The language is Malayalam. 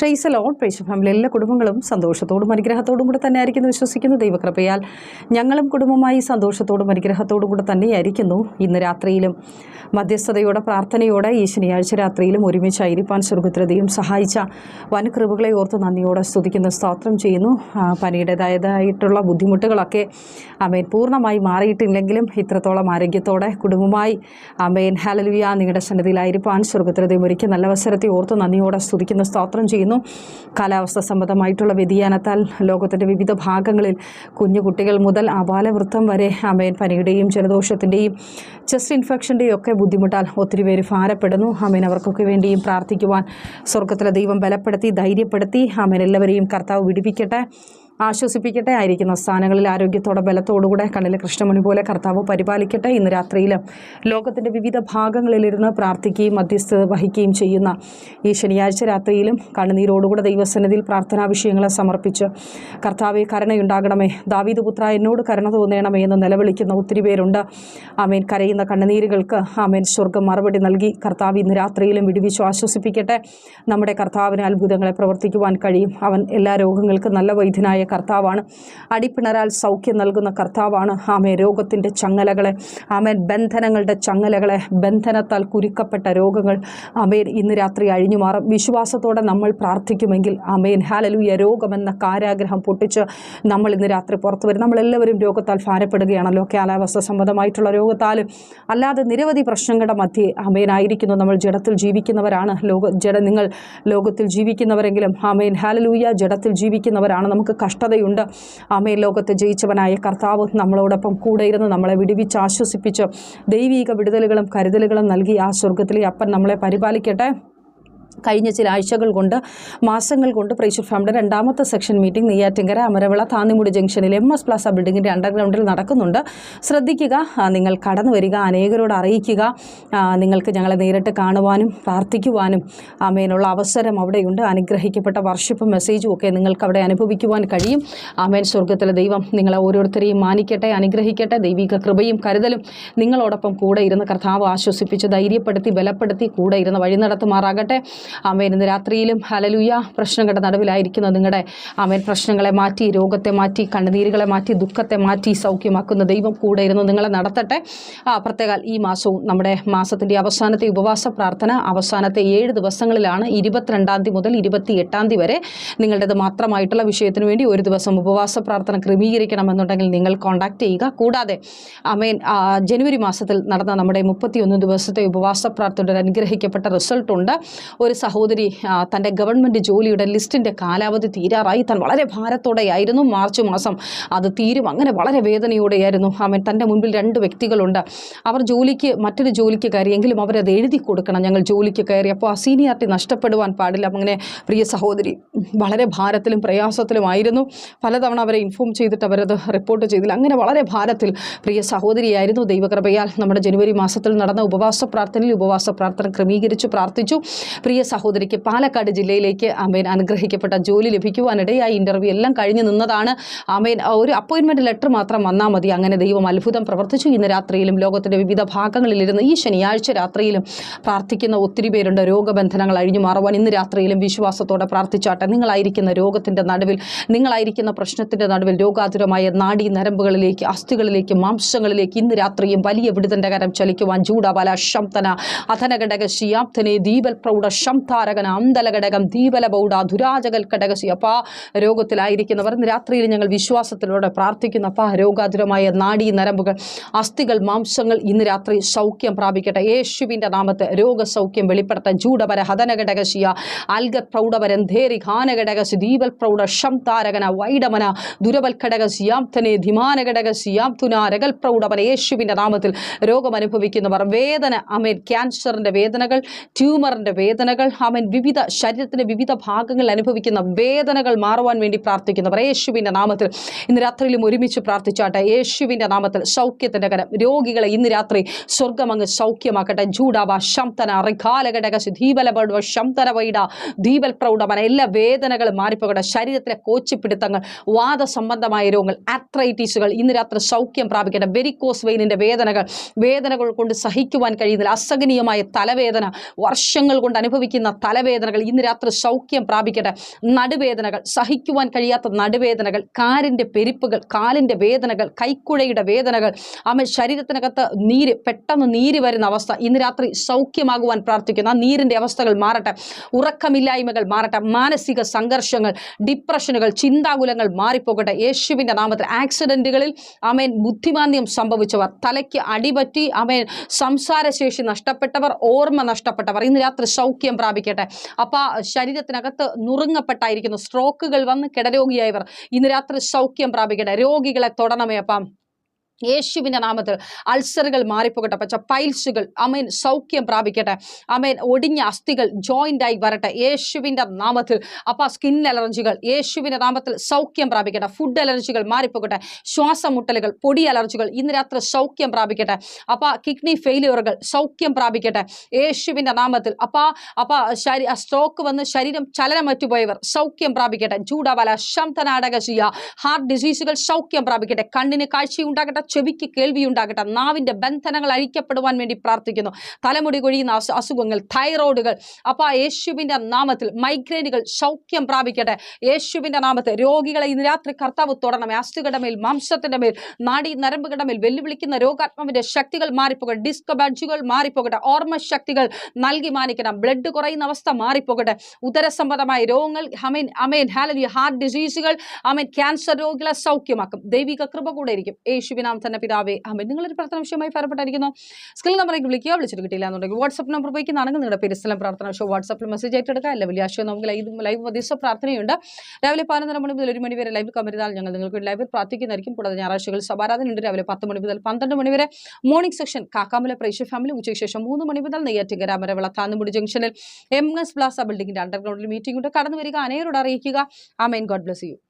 ഫ്രൈസ് ലോൺ പ്രേക്ഷ ഫാമിലി എല്ലാ കുടുംബങ്ങളും സന്തോഷത്തോടും അനുഗ്രഹത്തോടും കൂടെ തന്നെ ആയിരിക്കുന്നു വിശ്വസിക്കുന്നു. ദൈവകൃപയാൽ ഞങ്ങളും കുടുംബമായി സന്തോഷത്തോടും അനുഗ്രഹത്തോടും കൂടെ തന്നെയായിരിക്കുന്നു. ഇന്ന് രാത്രിയിലും മധ്യസ്ഥതയോടെ പ്രാർത്ഥനയോടെ ഈ ശനിയാഴ്ച രാത്രിയിലും ഒരുമിച്ചായിരിക്കാൻ സ്വർഗത്രതയും സഹായിച്ച വനകൃപകളെ ഓർത്ത് നന്ദിയോടെ സ്തുതിക്കുന്ന സ്തോത്രം ചെയ്യുന്നു. പനിയുടേതായതായിട്ടുള്ള ബുദ്ധിമുട്ടുകളൊക്കെ അമേൻ പൂർണമായി മാറിയിട്ടില്ലെങ്കിലും ഇത്രത്തോളം ആരോഗ്യത്തോടെ കുടുംബമായി അമേൻ. ഹലലുയ നിങ്ങളുടെ സന്നിധിയിലായിരിക്കാൻ സ്വർഗത്രതയും ഒരിക്കൽ നല്ല അവസരത്തെ ഓർത്ത് നന്ദിയോടെ സ്തുതിക്കുന്ന സ്തോത്രം ചെയ്യുന്നു. കാലാവസ്ഥ സംബന്ധമായിട്ടുള്ള വ്യതിയാനത്താൽ ലോകത്തിന്റെ വിവിധ ഭാഗങ്ങളിൽ കുഞ്ഞു കുട്ടികൾ മുതൽ അപാലവൃത്തം വരെ അമയൻ പനിയുടെയും ജലദോഷത്തിന്റെയും ചെസ്റ്റ് ഇൻഫെക്ഷന്റെയും ഒക്കെ ബുദ്ധിമുട്ടാൽ ഒത്തിരി പേര് ഭാരപ്പെടുന്നു. അമേൻ അവർക്കൊക്കെ വേണ്ടിയും പ്രാർത്ഥിക്കുവാൻ സ്വർഗത്തിലെ ദൈവം ബലപ്പെടുത്തി ധൈര്യപ്പെടുത്തി അമേൻ എല്ലാവരെയും കർത്താവ് വിടിപ്പിക്കട്ടെ ആശ്വസിപ്പിക്കട്ടെ ആയിരിക്കുന്ന. സ്ഥാനങ്ങളിൽ ആരോഗ്യത്തോടെ ബലത്തോടുകൂടെ കണ്ണിലെ കൃഷ്ണമണി പോലെ കർത്താവ് പരിപാലിക്കട്ടെ ഇന്ന് രാത്രിയിൽ ലോകത്തിന്റെ വിവിധ ഭാഗങ്ങളിലിരുന്ന് പ്രാർത്ഥിക്കുകയും മധ്യസ്ഥത വഹിക്കുകയും ചെയ്യുന്ന ഈ ശനിയാഴ്ച രാത്രിയിലും കണ്ണുനീരോടുകൂടെ ദൈവസന്നിധിയിൽ പ്രാർത്ഥനാ വിഷയങ്ങളെ സമർപ്പിച്ച് കർത്താവെ കരുണയുണ്ടാകണമേ. ദാവീദ് പുത്ര എന്നോട് കരുണ തോന്നണമേ എന്ന് നിലവിളിക്കുന്ന ഒത്തിരി പേരുണ്ട്. ആമേൻ. കരയുന്ന കണ്ണുനീരുകൾക്ക് ആമേൻ. സ്വർഗം മറുപടി നൽകി കർത്താവ് ഇന്ന് രാത്രിയിലും വിടുവിച്ചു. ആശ്വസിപ്പിക്കട്ടെ. നമ്മുടെ കർത്താവിന് അത്ഭുതങ്ങളെ പ്രവർത്തിക്കുവാൻ കഴിയും. അവൻ എല്ലാ രോഗങ്ങൾക്കും നല്ല വൈദ്യനായ കർത്താവാണ്. അടിപ്പിണരാൽ സൗഖ്യം നൽകുന്ന കർത്താവാണ്. ആമേ രോഗത്തിന്റെ ചങ്ങലകളെ ആമേൻ. ബന്ധനങ്ങളുടെ ചങ്ങലകളെ ബന്ധനത്താൽ കുരുക്കപ്പെട്ട രോഗങ്ങൾ ആമേൻ ഇന്ന് രാത്രി അഴിഞ്ഞു മാറും. വിശ്വാസത്തോടെ നമ്മൾ പ്രാർത്ഥിക്കുമെങ്കിൽ ആമേൻ. ഹാലലൂയ രോഗമെന്ന കാരാഗ്രഹം പൊട്ടിച്ച് നമ്മൾ ഇന്ന് രാത്രി പുറത്തു വരും. നമ്മളെല്ലാവരും രോഗത്താൽ ഭാരപ്പെടുകയാണല്ലോ. കാലാവസ്ഥ സംബന്ധമായിട്ടുള്ള രോഗത്താലും അല്ലാതെ നിരവധി പ്രശ്നങ്ങളുടെ മധ്യേ ആമേനായിരിക്കുന്നു നമ്മൾ ജഡത്തിൽ ജീവിക്കുന്നവരാണ്. ലോക ജഡ നിങ്ങൾ ലോകത്തിൽ ജീവിക്കുന്നവരെങ്കിലും ആമേൻ. ഹാലലൂയ ജഡത്തിൽ ജീവിക്കുന്നവരാണ്. നമുക്ക് കഷ്ടതയുണ്ട് ആമേ ലോകത്തെ ജയിച്ചവനായ കർത്താവ് നമ്മളോടൊപ്പം കൂടെ ഇരുന്ന് നമ്മളെ വിടുവിച്ച് ആശ്വസിപ്പിച്ച് ദൈവിക വിടുതലുകളും കരുതലുകളും നൽകി ആ സ്വർഗത്തിലെ അപ്പൻ നമ്മളെ പരിപാലിക്കട്ടെ. കഴിഞ്ഞ ചില ആഴ്ചകൾ കൊണ്ട് മാസങ്ങൾ കൊണ്ട് പ്രേഷർ ഫാമിന്റെ രണ്ടാമത്തെ സെക്ഷൻ മീറ്റിംഗ് നെയ്യാറ്റിങ്കര അമരവിള താന്നിമുടി ജംഗ്ഷനിൽ എം എസ് പ്ലാസ ബിൽഡിങ്ങിന്റെ അണ്ടർഗ്രൗണ്ടിൽ നടക്കുന്നുണ്ട്. ശ്രദ്ധിക്കുക നിങ്ങൾ കടന്നു വരിക അനേകരോട് അറിയിക്കുക നിങ്ങൾക്ക് ഞങ്ങളെ നേരിട്ട് കാണുവാനും പ്രാർത്ഥിക്കുവാനും ആമേനുള്ള അവസരം അവിടെയുണ്ട്. അനുഗ്രഹിക്കപ്പെട്ട വർഷിപ്പ് മെസ്സേജും ഒക്കെ നിങ്ങൾക്ക് അവിടെ അനുഭവിക്കുവാൻ കഴിയും. ആമേൻ. സ്വർഗത്തിലെ ദൈവം നിങ്ങളെ ഓരോരുത്തരെയും മാനിക്കട്ടെ അനുഗ്രഹിക്കട്ടെ. ദൈവിക കൃപയും കരുതലും നിങ്ങളോടൊപ്പം കൂടെ ഇരുന്ന് കർത്താവ് ആശ്വസിപ്പിച്ച് ധൈര്യപ്പെടുത്തി ബലപ്പെടുത്തി കൂടെ ഇരുന്ന് വഴി നടത്തുമാറാകട്ടെ. ആമേൻ. ഇന്ന് രാത്രിയിലും ഹലലുയ പ്രശ്നങ്ങളുടെ നടുവിലായിരിക്കുന്ന നിങ്ങളുടെ ആമേൻ പ്രശ്നങ്ങളെ മാറ്റി രോഗത്തെ മാറ്റി കണ്ണുനീരുകളെ മാറ്റി ദുഃഖത്തെ മാറ്റി സൗഖ്യമാക്കുന്ന ദൈവം കൂടെ ഇരുന്ന് നിങ്ങളെ നടത്തട്ടെ. പ്രത്യേകാൽ ഈ മാസവും നമ്മുടെ മാസത്തിന്റെ അവസാനത്തെ ഉപവാസ പ്രാർത്ഥന അവസാനത്തെ ഏഴ് ദിവസങ്ങളിലാണ് ഇരുപത്തിരണ്ടാം തീയതി മുതൽ ഇരുപത്തി എട്ടാം തീയതി വരെ നിങ്ങളുടേത് മാത്രമായിട്ടുള്ള വിഷയത്തിന് വേണ്ടി ഒരു ദിവസം ഉപവാസ പ്രാർത്ഥന ക്രമീകരിക്കണമെന്നുണ്ടെങ്കിൽ നിങ്ങൾ കോൺടാക്ട് ചെയ്യുക. കൂടാതെ അമേൻ ജനുവരി മാസത്തിൽ നടന്ന നമ്മുടെ മുപ്പത്തിയൊന്ന് ദിവസത്തെ ഉപവാസ പ്രാർത്ഥനയുടെ ഒരു അനുഗ്രഹിക്കപ്പെട്ട റിസൾട്ട് ഉണ്ട്. ഒരു സഹോദരി തന്റെ ഗവൺമെന്റ് ജോലിയുടെ ലിസ്റ്റിന്റെ കാലാവധി തീരാറായി. താൻ വളരെ ഭാരത്തോടെയായിരുന്നു മാർച്ച് മാസം. അത് തീരും. അങ്ങനെ വളരെ വേദനയോടെയായിരുന്നു അവൻ. തന്റെ മുൻപിൽ രണ്ട് വ്യക്തികളുണ്ട്. അവർ ജോലിക്ക് മറ്റൊരു ജോലിക്ക് കയറിയെങ്കിലും അവരത് എഴുതി കൊടുക്കണം. ഞങ്ങൾ ജോലിക്ക് കയറി. അപ്പോൾ ആ സീനിയാരിറ്റി നഷ്ടപ്പെടുവാൻ പാടില്ല. അങ്ങനെ പ്രിയ സഹോദരി വളരെ ഭാരത്തിലും പ്രയാസത്തിലുമായിരുന്നു പലതവണ അവരെ ഇൻഫോം ചെയ്തിട്ട് അവരത് റിപ്പോർട്ട് ചെയ്തില്ല. അങ്ങനെ വളരെ ഭാരത്തിൽ പ്രിയ സഹോദരിയായിരുന്നു ദൈവകൃപയാൽ. നമ്മുടെ ജനുവരി മാസത്തിൽ നടന്ന ഉപവാസ പ്രാർത്ഥനയിൽ ഉപവാസ പ്രാർത്ഥന ക്രമീകരിച്ചു പ്രാർത്ഥിച്ചു. പ്രിയ സഹോദരിക്ക് പാലക്കാട് ജില്ലയിലേക്ക് അമേൻ അനുഗ്രഹിക്കപ്പെട്ട ജോലി ലഭിക്കുവാനിടയായി ഇന്റർവ്യൂ എല്ലാം കഴിഞ്ഞു നിന്നതാണ് അമേൻ. ഒരു അപ്പോയിൻമെന്റ് ലെറ്റർ മാത്രം വന്നാൽ മതി. അങ്ങനെ ദൈവം അത്ഭുതം പ്രവർത്തിച്ചു. ഇന്ന് രാത്രിയിലും ലോകത്തിന്റെ വിവിധ ഭാഗങ്ങളിലിരുന്ന് ഈ ശനിയാഴ്ച രാത്രിയിലും പ്രാർത്ഥിക്കുന്ന ഒത്തിരി പേരുണ്ട്. രോഗബന്ധനങ്ങൾ അഴിഞ്ഞു മാറുവാൻ ഇന്ന് രാത്രിയിലും വിശ്വാസത്തോടെ പ്രാർത്ഥിച്ചാട്ടെ. നിങ്ങളായിരിക്കുന്ന രോഗത്തിന്റെ നടുവിൽ നിങ്ങളായിരിക്കുന്ന പ്രശ്നത്തിന്റെ നടുവിൽ രോഗാതുരമായ നാഡീ നരമ്പുകളിലേക്ക് അസ്ഥികളിലേക്ക് മാംസങ്ങളിലേക്ക് ഇന്ന് രാത്രിയും വലിയ വിടുതന്റെ കരം ചലിക്കുവാൻ ജൂഡബല ശംതന അധനഘടക ശിയാപ്തനെ ദീപൽ പ്രൗഢ ശംതാരകന അന്തലഘടകം ദീപല ബൗഡ ദുരാജകൽ ഘടകശി അപ്പാ രോഗത്തിലായിരിക്കുന്നവർ രാത്രിയിൽ ഞങ്ങൾ വിശ്വാസത്തിലൂടെ പ്രാർത്ഥിക്കുന്നു അപ്പാ രോഗാതുരമായ നാടി നരമ്പുകൾ അസ്ഥികൾ മാംസങ്ങൾ ഇന്ന് രാത്രി സൗഖ്യം പ്രാപിക്കട്ടെ. യേശുവിന്റെ നാമത്തെ രോഗസൗഖ്യം വെളിപ്പെടുത്താൻ ജൂഡപര ഹതനഘടകശിയ അൽഗ പ്രൗഢപരൻ ധേരി ഘാനഘടകശി ദീപൽ പ്രൗഢ ശംതാരകന വൈഡമന ദുരബൽ ഘടകശിയാം തനെ ധിമാന ഘടകശിയാം രകൽ പ്രൗഢപന യേശുവിന്റെ നാമത്തിൽ രോഗം അനുഭവിക്കുന്നവർ വേദന അമേൻ ക്യാൻസറിന്റെ വേദനകൾ ട്യൂമറിന്റെ വേദനകൾ അമേൻ വിവിധ ശരീരത്തിന്റെ വിവിധ ഭാഗങ്ങൾ അനുഭവിക്കുന്ന വേദനകൾ മാറുവാൻ വേണ്ടി പ്രാർത്ഥിക്കുന്നവർ യേശുവിന്റെ നാമത്തിൽ ഇന്ന് രാത്രിയിലും ഒരുമിച്ച് പ്രാർത്ഥിച്ചാട്ടെ. യേശുവിന്റെ നാമത്തിൽ സൗഖ്യത്തിന്റെ കരം. രോഗികളെ ഇന്ന് രാത്രി സ്വർഗം അങ്ങ് സൗഖ്യമാക്കട്ടെ. ജൂഡാവ ശംതന റിഖാലഘടക ധീബലപടുവ ശംതന വൈഡ ദീപൽ പ്രൗഢമന എല്ലാ വേദനകളും മാറിപ്പോകട്ടെ. ശരീരത്തിലെ കോച്ചിപ്പിടുത്തങ്ങൾ വാദസംബന്ധമായ രോഗങ്ങൾ ആത്രൈറ്റീസുകൾ ഇന്ന് രാത്രി സൗഖ്യം പ്രാപിക്കട്ടെ. വെരിക്കോസ് വെയിനിന്റെ വേദനകൾ വേദനകൾ കൊണ്ട് സഹിക്കുവാൻ കഴിയുന്നില്ല. അസഹനീയമായ തലവേദന വർഷങ്ങൾ കൊണ്ട് അനുഭവിക്കുന്ന അനുഭവിക്കുന്ന തലവേദനകൾ ഇന്ന് രാത്രി സൗഖ്യം പ്രാപിക്കട്ടെ. നടുവേദനകൾ സഹിക്കുവാൻ കഴിയാത്ത നടുവേദനകൾ കാലിന്റെ പെരിപ്പുകൾ കാലിന്റെ വേദനകൾ കൈക്കുഴയുടെ വേദനകൾ അമ്മ ശരീരത്തിനകത്ത് നീര് പെട്ടെന്ന് നീര് വരുന്ന അവസ്ഥ ഇന്ന് രാത്രി സൗഖ്യമാകുവാൻ പ്രാർത്ഥിക്കുന്നു. ആ നീരിന്റെ അവസ്ഥകൾ മാറട്ടെ. ഉറക്കമില്ലായ്മകൾ മാറട്ടെ. മാനസിക സംഘർഷങ്ങൾ ഡിപ്രഷനുകൾ ചിന്താകുലങ്ങൾ മാറിപ്പോകട്ടെ. യേശുവിന്റെ നാമത്തിൽ ആക്സിഡന്റുകളിൽ അമേൻ ബുദ്ധിമാന്യം സംഭവിച്ചവർ തലയ്ക്ക് അടിപറ്റി അമേൻ സംസാരശേഷി നഷ്ടപ്പെട്ടവർ ഓർമ്മ നഷ്ടപ്പെട്ടവർ ഇന്ന് രാത്രി സൗഖ്യം പ്രാപിക്കട്ടെ. അപ്പോൾ ശരീരത്തിനകത്ത് നുറുങ്ങപ്പെട്ടായിരിക്കുന്നു. സ്ട്രോക്കുകൾ വന്ന് കിടരോഗിയായവർ ഇന്ന് രാത്രി സൗഖ്യം പ്രാപിക്കട്ടെ. രോഗികളെ തൊടണമേ അപ്പം. യേശുവിന്റെ നാമത്തിൽ അൾസറുകൾ മാറിപ്പോകട്ടെ. പച്ച പൈൽസുകൾ അമേൻ സൗഖ്യം പ്രാപിക്കട്ടെ. അമേൻ ഒടിഞ്ഞ അസ്ഥികൾ ജോയിന്റായി വരട്ടെ. യേശുവിന്റെ നാമത്തിൽ അപ്പോൾ സ്കിൻ അലർജികൾ. യേശുവിന്റെ നാമത്തിൽ സൗഖ്യം പ്രാപിക്കട്ടെ. ഫുഡ് അലർജികൾ മാറിപ്പോകട്ടെ. ശ്വാസമുട്ടലുകൾ പൊടി അലർജികൾ. ഇന്ന് രാത്രി സൗഖ്യം പ്രാപിക്കട്ടെ. അപ്പോൾ കിഡ്നി ഫെയിലിയറുകൾ സൗഖ്യം പ്രാപിക്കട്ടെ. യേശുവിന്റെ നാമത്തിൽ അപ്പോൾ അപ്പോൾ ശരീ സ്ട്രോക്ക് വന്ന് ശരീരം ചലനമറ്റുപോയവർ സൗഖ്യം പ്രാപിക്കട്ടെ. ചൂടാവല ശംതനാടക ചെയ്യുക. ഹാർട്ട് ഡിസീസുകൾ സൗഖ്യം പ്രാപിക്കട്ടെ. കണ്ണിന് കാഴ്ചയുണ്ടാകട്ടെ. ചെവിക്ക് കേൾവിയുണ്ടാകട്ടെ. നാവിന്റെ ബന്ധനങ്ങൾ അഴിക്കപ്പെടുവാൻ വേണ്ടി പ്രാർത്ഥിക്കുന്നു. തലമുടി കൊഴിയുന്ന അസുഖങ്ങൾ തൈറോയിഡുകൾ അപ്പോൾ യേശുവിന്റെ നാമത്തിൽ മൈഗ്രെയിനുകൾ സൗഖ്യം പ്രാപിക്കട്ടെ. യേശുവിന്റെ നാമത്തിൽ രോഗികളെ ഇന്ന് രാത്രി കർത്താവ് തൊടണമേ. അസ്ഥികളുടെ മേൽ മാംസത്തിന്റെ മേൽ നാടി നരമ്പുകളുടെ മേൽ വെല്ലുവിളിക്കുന്ന രോഗാത്മാവിന്റെ ശക്തികൾ മാറിപ്പോകട്ടെ. ഡിസ്ക് ബഡ്ജുകൾ മാറിപ്പോകട്ടെ. ഓർമ്മ ശക്തികൾ നൽകി മാനിക്കണം. ബ്ലഡ് കുറയുന്ന അവസ്ഥ മാറിപ്പോകട്ടെ. ഉദരസംബന്ധമായ രോഗങ്ങൾ അമേൻ അമേൻ ഹാലലി ഹാർട്ട് ഡിസീസുകൾ അമേൻ ക്യാൻസർ രോഗികളെ സൗഖ്യമാക്കും ദൈവിക കൃപ കൂടെ ഇരിക്കും യേശുവിനാം തന്നെ പിതാവേ അമ്മ നിങ്ങളൊരു പ്രാർത്ഥന വിഷയമായി ഫലപ്പെട്ടായിരിക്കുന്നു. സ്കിൽ നമ്പറേക്ക് വിളിക്കുക വിളിച്ചിട്ട് കിട്ടിയില്ല എന്നുണ്ടെങ്കിൽ വാട്സ്ആപ്പ് നമ്പർ ഉപയോഗിക്കുന്നതാണെങ്കിൽ നിങ്ങളുടെ പേര് സ്ഥലം പ്രാർത്ഥന വിഷയം വാട്സ്ആപ്പിൽ മെസ്സേജ് ആയിട്ട് എടുക്കുക അല്ല വലിയ ആശയം നമുക്ക് ലൈവ് ലൈവ് മധ്യസ്ഥ പ്രാർത്ഥനയുണ്ട്. രാവിലെ പതിനൊന്നര മണി മുതൽ ഒരു മണി വരെ ലൈവ് കമരുന്നാൽ ഞങ്ങൾ നിങ്ങൾക്ക് ലൈവിൽ പ്രാർത്ഥിക്കുന്നതായിരിക്കും. കൂടാതെ ഞായറാഴ്ചകൾ സഭാരാധനയുണ്ട് രാവിലെ പത്ത് മണി മുതൽ പന്ത്രണ്ട് മണി വരെ മോർണിംഗ് സെക്ഷൻ കാക്കാമല പ്രേക്ഷ ഫാമിലി ഉച്ചയ്ക്ക് ശേഷം മൂന്ന് മണി മുതൽ നെയ്യാറ്റിങ്കര മരവിള താന്നുമുടി ജംഗ്ഷനിൽ എം എസ് പ്ലാസ ബിൽഡിംഗിന്റെ അണ്ടർഗ്രൗണ്ടിൽ മീറ്റിംഗ് ഉണ്ട്. കടന്നു വരിക അനേരോട് അറിയിക്കുക. ആ main God bless you